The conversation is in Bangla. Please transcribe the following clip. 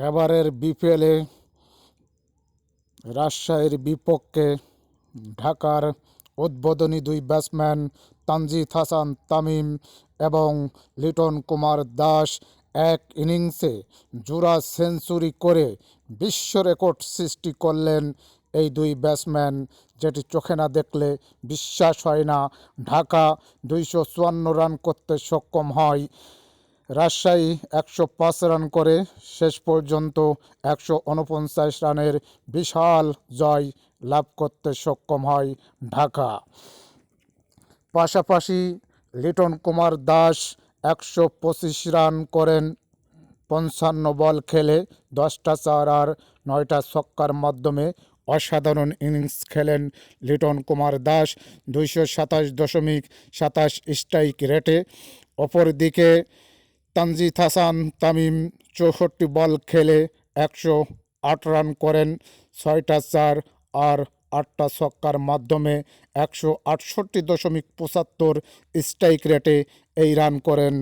এবারের বিপিএলে রাজশাহীর বিপক্ষে ঢাকার উদ্বোধনী দুই ব্যাটসম্যান তানজিদ হাসান তামিম এবং লিটন কুমার দাস এক ইনিংসে জোড়া সেঞ্চুরি করে বিশ্ব রেকর্ড সৃষ্টি করলেন এই দুই ব্যাটসম্যান। যেটি চোখে না দেখলে বিশ্বাস হয় না। ঢাকা দুইশো চুয়ান্ন রান করতে সক্ষম হয়। রাজশাহী একশো পাঁচ রান করে শেষ পর্যন্ত একশো উনপঞ্চাশ রানের বিশাল জয় লাভ করতে সক্ষম হয় ঢাকা। পাশাপাশি লিটন কুমার দাস একশো পঁচিশ রান করেন, পঞ্চান্ন বল খেলে দশটা চার আর নয়টা ছক্কার মাধ্যমে অসাধারণ ইনিংস খেলেন লিটন কুমার দাস। দুইশো সাতাশ দশমিক সাতাশ স্ট্রাইক রেটে অপরদিকে তানজিদ হাসান, তামিম চৌষট্টি বল খেলে একশো আট রান করেন, ছয়টা চার আর আটটা ছক্কার মাধ্যমে একশো আটষট্টি দশমিক পঁচাত্তর স্ট্রাইক রেটে এই রান করেন।